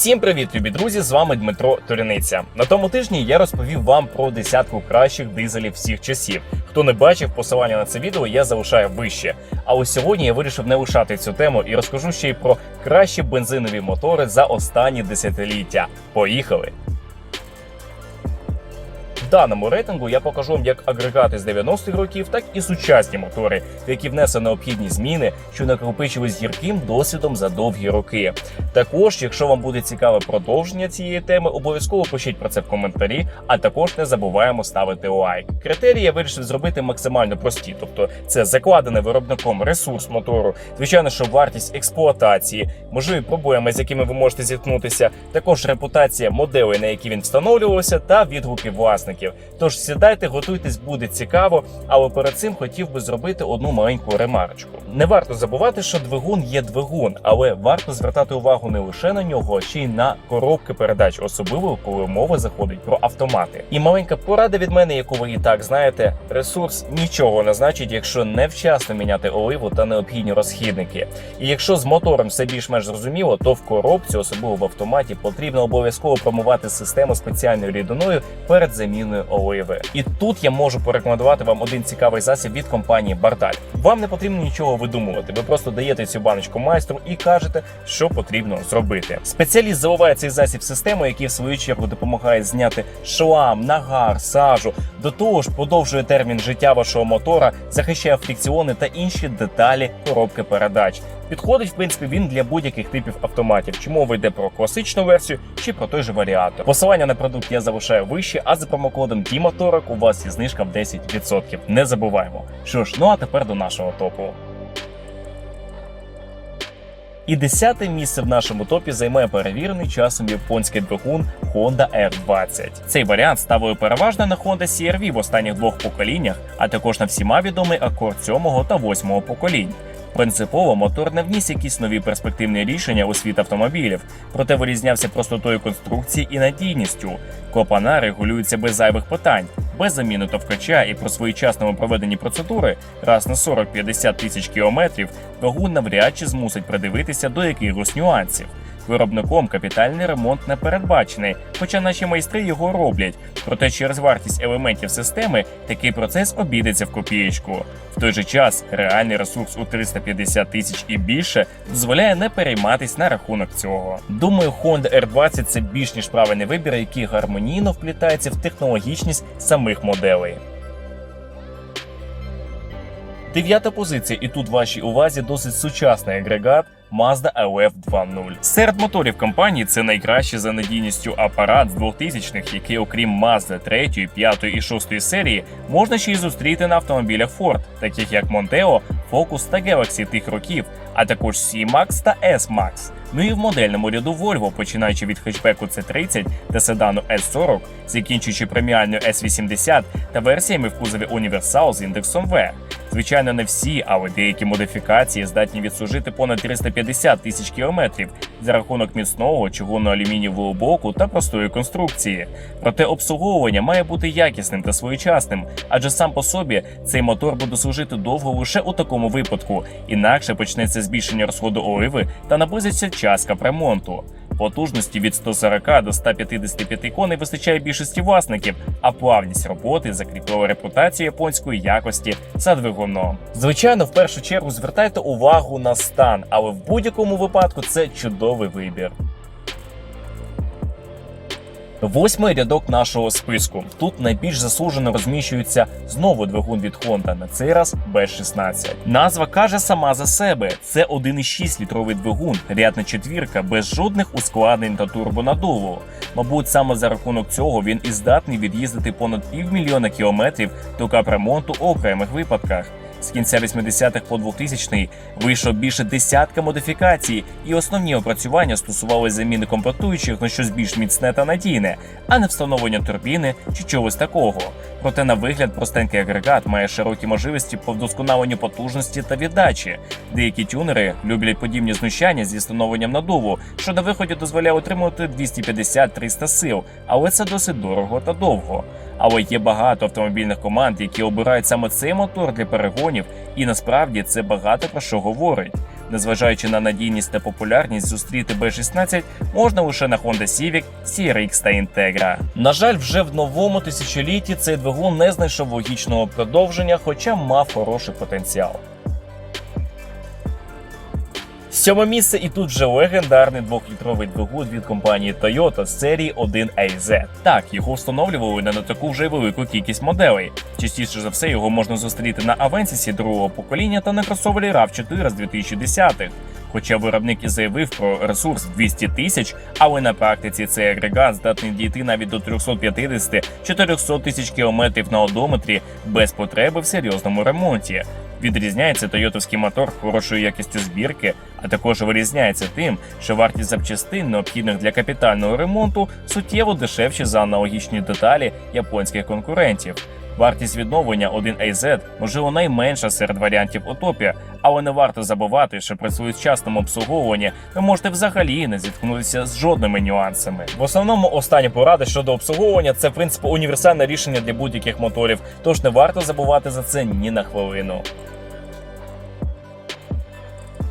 Всім привіт, любі друзі! З вами Дмитро Туряниця. На тому тижні я розповів вам про десятку кращих дизелів всіх часів. Хто не бачив посилання на це відео, я залишаю вище. А ось сьогодні я вирішив не лишати цю тему і розкажу ще й про кращі бензинові мотори за останні десятиліття. Поїхали! Даному рейтингу я покажу вам як агрегати з 90-х років, так і сучасні мотори, в які внесено необхідні зміни, що накопичились гірким досвідом за довгі роки. Також, якщо вам буде цікаве продовження цієї теми, обов'язково пишіть про це в коментарі, а також не забуваємо ставити лайк. Критерії я вирішив зробити максимально прості, тобто це закладений виробником ресурс мотору, звичайно, що вартість експлуатації, можливі проблеми, з якими ви можете зіткнутися, також репутація моделей, на які він встановлювався, та відгуки власників. Тож сідайте, готуйтесь, буде цікаво. Але перед цим хотів би зробити одну маленьку ремарочку. Не варто забувати, що двигун є двигун, але варто звертати увагу не лише на нього, а ще й на коробки передач, особливо коли мова заходить про автомати. І маленька порада від мене, яку ви і так знаєте, ресурс нічого не значить, якщо невчасно міняти оливу та необхідні розхідники. І якщо з мотором все більш-менш зрозуміло, то в коробці, особливо в автоматі, потрібно обов'язково промивати систему спеціальною рідиною перед заміною оливи. І тут я можу порекомендувати вам один цікавий засіб від компанії Бардаль. Вам не потрібно нічого видумувати. Ви просто даєте цю баночку майстру і кажете, що потрібно зробити. Спеціаліст заливає цей засіб в систему, який в свою чергу допомагає зняти шлам, нагар, сажу. До того ж, подовжує термін життя вашого мотора, захищає фрикціони та інші деталі коробки передач. Підходить, в принципі, він для будь-яких типів автоматів. Чи мова йде про класичну версію, чи про той же варіатор. Посилання на продукт я залишаю вище, а за промокодом Дімоторок у вас є знижка в 10%. Не забуваємо. Що ж, ну а тепер до нашого топу. І десяте місце в нашому топі займає перевірений часом японський двигун Honda R20. Цей варіант ставив переважно на Honda CR-V в останніх двох поколіннях, а також на всіма відомий акорд 7 та 8 поколінь. Принципово мотор не вніс якісь нові перспективні рішення у світ автомобілів, проте вирізнявся простотою конструкції і надійністю. Копана регулюються без зайвих питань, без заміни товкача і про своєчасному проведенні процедури раз на 40-50 тисяч кілометрів двигун навряд чи змусить придивитися до якихось нюансів. Виробником капітальний ремонт не передбачений, хоча наші майстри його роблять. Проте через вартість елементів системи такий процес обійдеться в копієчку. В той же час реальний ресурс у 350 тисяч і більше дозволяє не перейматись на рахунок цього. Думаю, Honda R20 це більш ніж правильний вибір, який гармонійно вплітається в технологічність самих моделей. Дев'ята позиція, і тут вашій увазі досить сучасний агрегат Mazda LF 2.0. Серед моторів компанії це найкращий за надійністю апарат з 2000-х, який, окрім Mazda 3, 5 і 6 серії, можна ще й зустріти на автомобілях Ford, таких як Monteo, Focus та Galaxy тих років, а також C-Max та S-Max. Ну і в модельному ряду Volvo, починаючи від хетчбеку C30 та седану S40, закінчуючи преміальною S80 та версіями в кузові Universal з індексом V. Звичайно, не всі, але деякі модифікації здатні відслужити понад 350 тисяч кілометрів за рахунок міцного чугунно-алюмінієвого блоку та простої конструкції. Проте обслуговування має бути якісним та своєчасним, адже сам по собі цей мотор буде служити довго лише у такому випадку, інакше почнеться збільшення розходу оливи та наблизиться час капремонту. Потужності від 140 до 155 коней вистачає більшості власників, а плавність роботи закріпила репутацію японської якості за двигуном. Звичайно, в першу чергу звертайте увагу на стан, але в будь-якому випадку це чудовий вибір. Восьмий рядок нашого списку. Тут найбільш заслужено розміщується знову двигун від Honda, на цей раз B16. Назва каже сама за себе: це 1,6 літровий двигун, рядна четвірка, без жодних ускладнень та турбонадуву. Мабуть, саме за рахунок цього він і здатний від'їздити понад півмільйона кілометрів до капремонту у окремих випадках. З кінця 80-х по 2000-й вийшло більше десятка модифікацій, і основні опрацювання стосувалися заміни комплектуючих на щось більш міцне та надійне, а не встановлення турбіни чи чогось такого. Проте на вигляд простенький агрегат має широкі можливості по вдосконаленню потужності та віддачі. Деякі тюнери люблять подібні знущання зі встановленням надуву, що на виході дозволяє отримувати 250-300 сил, але це досить дорого та довго. Але є багато автомобільних команд, які обирають саме цей мотор для перегонів, і насправді це багато про що говорить. Незважаючи на надійність та популярність, зустріти B16 можна лише на Honda Civic, CRX та Integra. На жаль, вже в новому тисячолітті цей двигун не знайшов логічного продовження, хоча мав хороший потенціал. Сьоме місце і тут вже легендарний двохлітровий двигун від компанії Toyota з серії 1AZ. Так, його встановлювали не на таку вже й велику кількість моделей. Частіше за все його можна зустріти на Авенсісі другого покоління та на кросовері RAV4 з 2010-х. Хоча виробник і заявив про ресурс 200 тисяч, але на практиці цей агрегат здатний дійти навіть до 350-400 тисяч кілометрів на одометрі без потреби в серйозному ремонті. Відрізняється тойотовський мотор хорошою якістю збірки, а також вирізняється тим, що вартість запчастин, необхідних для капітального ремонту, суттєво дешевші за аналогічні деталі японських конкурентів. Вартість відновлення 1AZ можливо найменша серед варіантів Утопія, але не варто забувати, що при своєчасному обслуговуванні ви можете взагалі не зіткнутися з жодними нюансами. В основному останні поради щодо обслуговування це в принципі універсальне рішення для будь-яких моторів, тож не варто забувати за це ні на хвилину.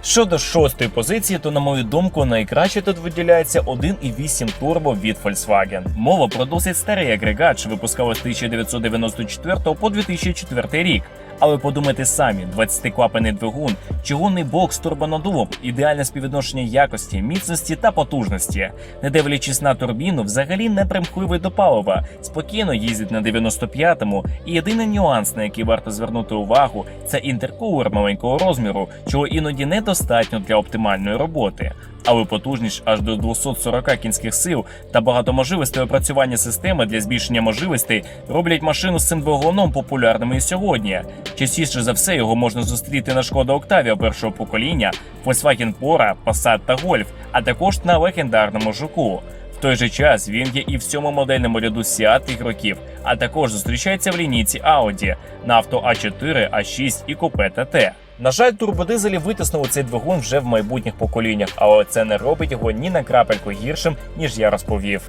Щодо шостої позиції, то на мою думку найкраще тут виділяється 1.8 турбо від Volkswagen. Мова про досить старий агрегат, що випускали з 1994 по 2004 рік. Але подумайте самі, 20-клапаний двигун, чугунний бокс з турбонадувом, ідеальне співвідношення якості, міцності та потужності. Не дивлячись на турбіну, взагалі не примхливий до палива, спокійно їздить на 95-му. І єдиний нюанс, на який варто звернути увагу, це інтеркулер маленького розміру, чого іноді недостатньо для оптимальної роботи. Але потужність аж до 240 кінських сил та багато можливостей опрацювання системи для збільшення можливостей роблять машину з цим двигуном популярними і сьогодні. Частіше за все його можна зустріти на шкода Octavia першого покоління, Volkswagen Pora, Passat та Golf, а також на легендарному жуку. В той же час він є і в цьому модельному ряду Seat тих років, а також зустрічається в лінійці Audi на авто А4, А6 і купе ТТ. На жаль, турбодизелі витиснули цей двигун вже в майбутніх поколіннях, але це не робить його ні на крапельку гіршим, ніж я розповів.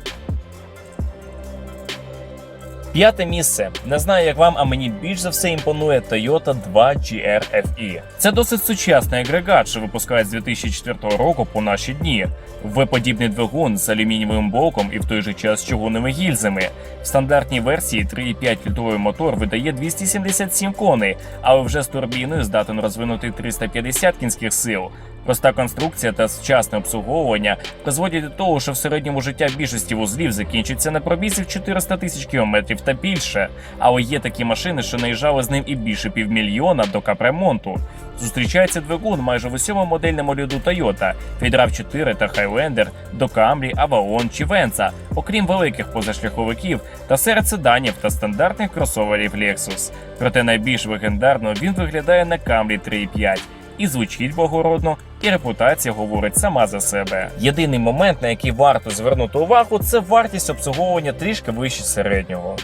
П'яте місце. Не знаю, як вам, а мені більш за все імпонує Toyota 2 GR FE. Це досить сучасний агрегат, що випускають з 2004 року по наші дні. В-подібний двигун з алюмінієвим блоком і в той же час чугунними гільзами. В стандартній версії 3,5 літровий мотор видає 277 коней, але вже з турбіною здатен розвинути 350 кінських сил. Проста конструкція та сучасне обслуговування призводять до того, що в середньому життя більшості вузлів закінчиться на пробізі в 400 тисяч кілометрів та більше. Але є такі машини, що наїжджали з ним і більше півмільйона до капремонту. Зустрічається двигун майже в усьому модельному ряду Toyota від RAV4 та Highlander до Camry, Avalon чи Venza, окрім великих позашляховиків та серед седанів та стандартних кросоверів Lexus. Проте найбільш легендарно він виглядає на Camry 3.5 і звучить благородно, і репутація говорить сама за себе. Єдиний момент, на який варто звернути увагу, це вартість обслуговування трішки вище середнього.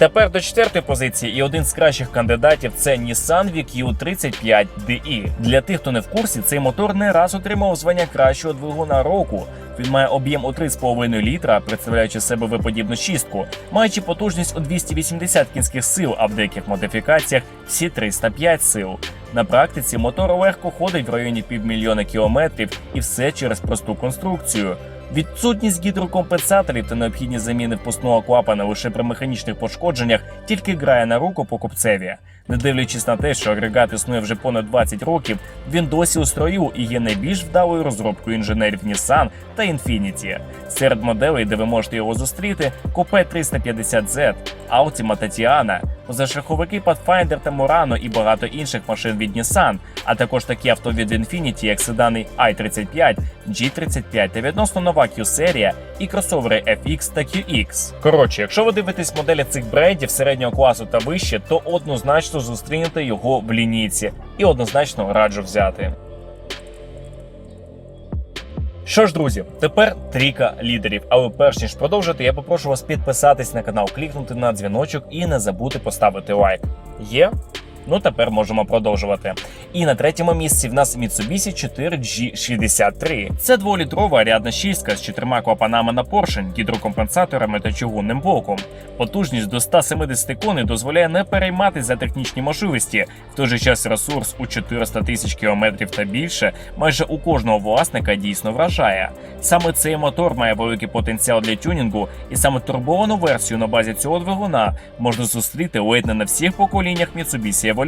Тепер до четвертої позиції, і один з кращих кандидатів це Nissan VQ 35 DI. Для тих, хто не в курсі, цей мотор не раз отримав звання кращого двигуна року. Він має об'єм у 3,5 літра, представляючи себе виподібну шістку, маючи потужність у 280 кінських сил, а в деяких модифікаціях всі 305 сил. На практиці мотор легко ходить в районі півмільйона кілометрів, і все через просту конструкцію. Відсутність гідрокомпенсаторів та необхідні заміни впускного клапана лише при механічних пошкодженнях тільки грає на руку покупцеві. Не дивлячись на те, що агрегат існує вже понад 20 років, він досі у строю і є найбільш вдалою розробкою інженерів Nissan та Infiniti. Серед моделей, де ви можете його зустріти, купе 350Z, Altima Tatiana, позашляховики Pathfinder та Murano і багато інших машин від Nissan, а також такі авто від Infiniti, як седани i35, G35 та відносно нова Q-серія і кросовери FX та QX. Коротше, якщо ви дивитесь моделі цих брендів середнього класу та вище, то однозначно зустрінете його в лінійці і однозначно раджу взяти. Що ж, друзі, тепер трійка лідерів. Але перш ніж продовжити, я попрошу вас підписатись на канал, клікнути на дзвіночок і не забути поставити лайк. Є? Ну тепер можемо продовжувати. І на третьому місці в нас Mitsubishi 4G63. Це дволітрова рядна шістка з чотирма клапанами на поршень, гідрокомпенсаторами та чугунним блоком. Потужність до 170 коней дозволяє не перейматися за технічні можливості. В той же час ресурс у 400 тисяч кілометрів та більше майже у кожного власника дійсно вражає. Саме цей мотор має великий потенціал для тюнінгу, і саме турбовану версію на базі цього двигуна можна зустріти ледь не на всіх поколіннях Mitsubishi Evolution.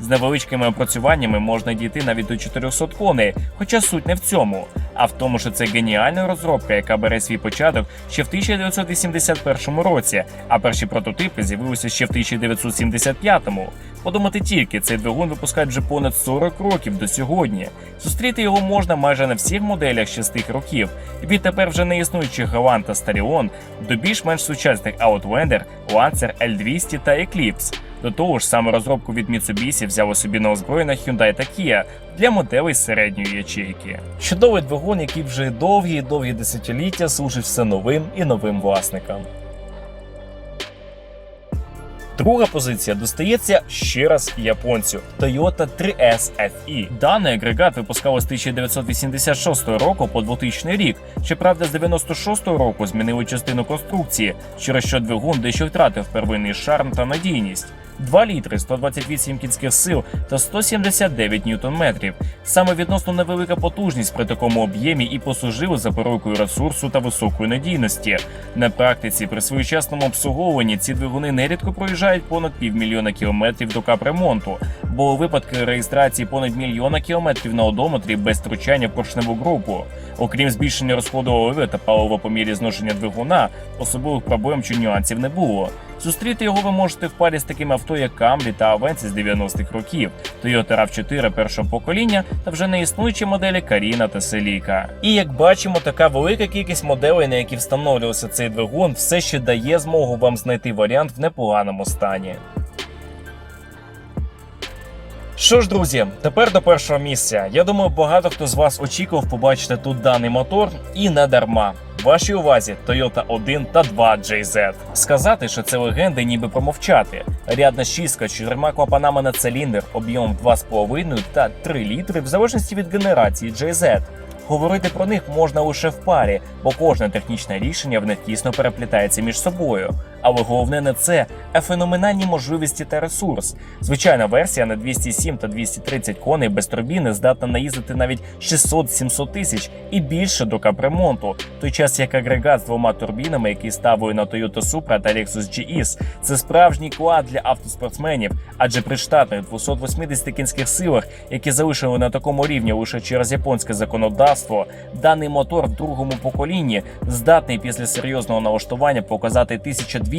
З невеличкими опрацюваннями можна дійти навіть до 400 коней, хоча суть не в цьому, а в тому, що це геніальна розробка, яка бере свій початок ще в 1981 році, а перші прототипи з'явилися ще в 1975-му. Подумати тільки, цей двигун випускають вже понад 40 років до сьогодні. Зустріти його можна майже на всіх моделях ще з тих років, від тепер вже не існуючих Галан та Старіон до більш-менш сучасних Outlander, Lancer, L200 та Eclipse. До того ж, саме розробку від Mitsubishi взяли собі на озброєння Hyundai та для моделей середньої ячейки. Чудовий двигун, який вже довгі і довгі десятиліття служить все новим і новим власникам. Друга позиція достається ще раз японцю Toyota 3S FE. Даний агрегат випускали з 1986 року по 2000 рік. Щоправда, з 96 року змінили частину конструкції, через що двигун дещо втратив первинний шарм та надійність. 2 літри, 128 кінських сил та 179 ньютон-метрів. Саме відносно невелика потужність при такому об'ємі і послужили запорукою ресурсу та високої надійності. На практиці при своєчасному обслуговуванні ці двигуни нерідко проїжджають понад півмільйона кілометрів до капремонту. Були випадки реєстрації понад мільйона кілометрів на одометрі без втручання в поршневу групу. Окрім збільшення розходу оливи та палива по мірі зношення двигуна, особливих проблем чи нюансів не було. Зустріти його ви можете в парі з такими авто, як Camry та Avensis з 90-х років, Toyota RAV4 першого покоління та вже не існуючі моделі Каріна та Селіка. І як бачимо, така велика кількість моделей, на які встановлювався цей двигун, все ще дає змогу вам знайти варіант в непоганому стані. Що ж, друзі, тепер до першого місця. Я думаю, багато хто з вас очікував побачити тут даний мотор, і не дарма. Вашій увазі Toyota 1 та 2 JZ. Сказати, що це легенди, ніби промовчати. Рядна шістка з чотирма клапанами на циліндр, об'ємом 2,5 та 3 літри, в залежності від генерації JZ. Говорити про них можна лише в парі, бо кожне технічне рішення в них тісно переплітається між собою. Але головне не це, а феноменальні можливості та ресурс. Звичайна версія на 207 та 230 коней без турбіни здатна наїздити навіть 600-700 тисяч і більше до капремонту. Той час як агрегат з двома турбінами, який ставили на Toyota Supra та Lexus GS, це справжній клад для автоспортсменів, адже при штатних 280 кінських силах, які залишили на такому рівні лише через японське законодавство, даний мотор в другому поколінні здатний після серйозного налаштування показати 1200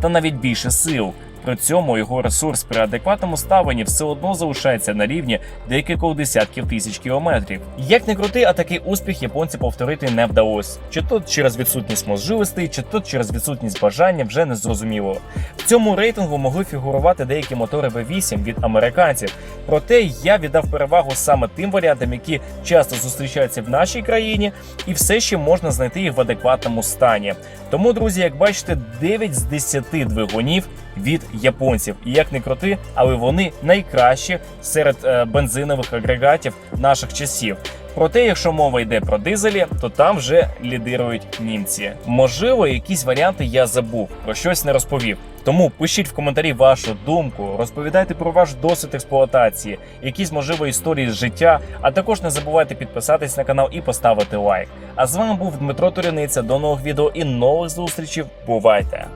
та навіть більше сил. При цьому його ресурс при адекватному ставленні все одно залишається на рівні декількох десятків тисяч кілометрів. Як не крути, а такий успіх японці повторити не вдалося. Чи то через відсутність можливостей, чи то через відсутність бажання вже не зрозуміло. В цьому рейтингу могли фігурувати деякі мотори V8 від американців. Проте я віддав перевагу саме тим варіантам, які часто зустрічаються в нашій країні, і все ще можна знайти їх в адекватному стані. Тому, друзі, як бачите, 9 з 10 двигунів від японців. І як не крути, але вони найкращі серед е, бензинових агрегатів наших часів. Проте, якщо мова йде про дизелі, то там вже лідирують німці. Можливо, якісь варіанти я забув, про щось не розповів. Тому пишіть в коментарі вашу думку, розповідайте про ваш досвід експлуатації, якісь можливо історії з життя. А також не забувайте підписатись на канал і поставити лайк. А з вами був Дмитро Туряниця. До нових відео і нових зустрічей. Бувайте!